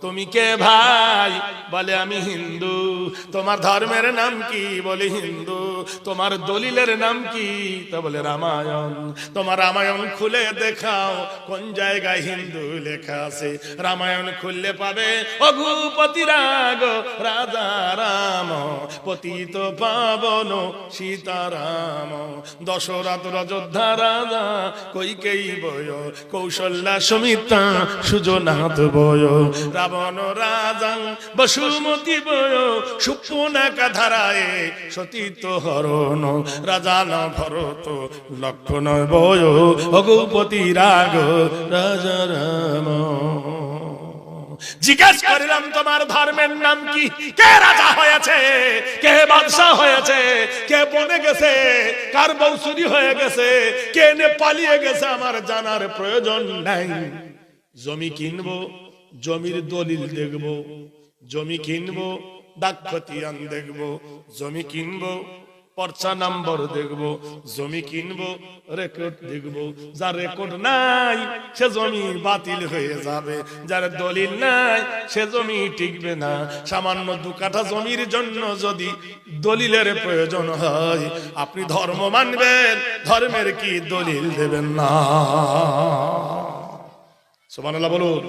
তুমি কে ভাই? বলে আমি হিন্দু। তোমার ধর্মের নাম কি? বলে হিন্দু। তোমার দলিলের নাম কি? তা বলে রামায়ণ। তোমার রামায়ণ খুলে দেখাও। কোন জায়গায় হিন্দু লেখা আছে? রামায়ণ খুললে পাবে অঘুপতি রাগ। রাজা রাম। পতিত পাবন সীতারাম। দশরথ অযোধ্যা রাজা। কৈকেই বয়? কৌশল্যা সমিতা সুজনাথ বয়। রাবণ রাজা বসুমতি বয় সুপনাকা ধারায় সতীত হরণ রাজা ন ভরত, লক্ষণ বয়, ভগবতী রাগ, রাজা রাম। জিজ্ঞেস করিলাম, তোমার ধর্মের নাম কি? কে রাজা হয়েছে? কে বাদশাহ হয়েছে? কে বনে গেছে? কার বৌসুরি হয়ে গেছে? কে নে পালিয়ে গেছে? আমার জানার প্রয়োজন নাই। জমি কিনবো জমির দলিল দেখব, জমি কিনবো ডাক খতিয়ান দেখব, জমি কিনবো, পর্চা নাম্বার দেখব, জমি কিনবো রেকর্ড দেখব। যার রেকর্ড নাই, সে জমি বাতিল হয়ে যাবে। যার দলিল নাই, সে জমি টিকবে না। সামান্য দু কাঠা জমির জন্য যদি দলিলের প্রয়োজন হয়, আপনি ধর্ম মানবেন, ধর্মের কি দলিল দেবেন না? সুবহানাল্লাহ বলুন।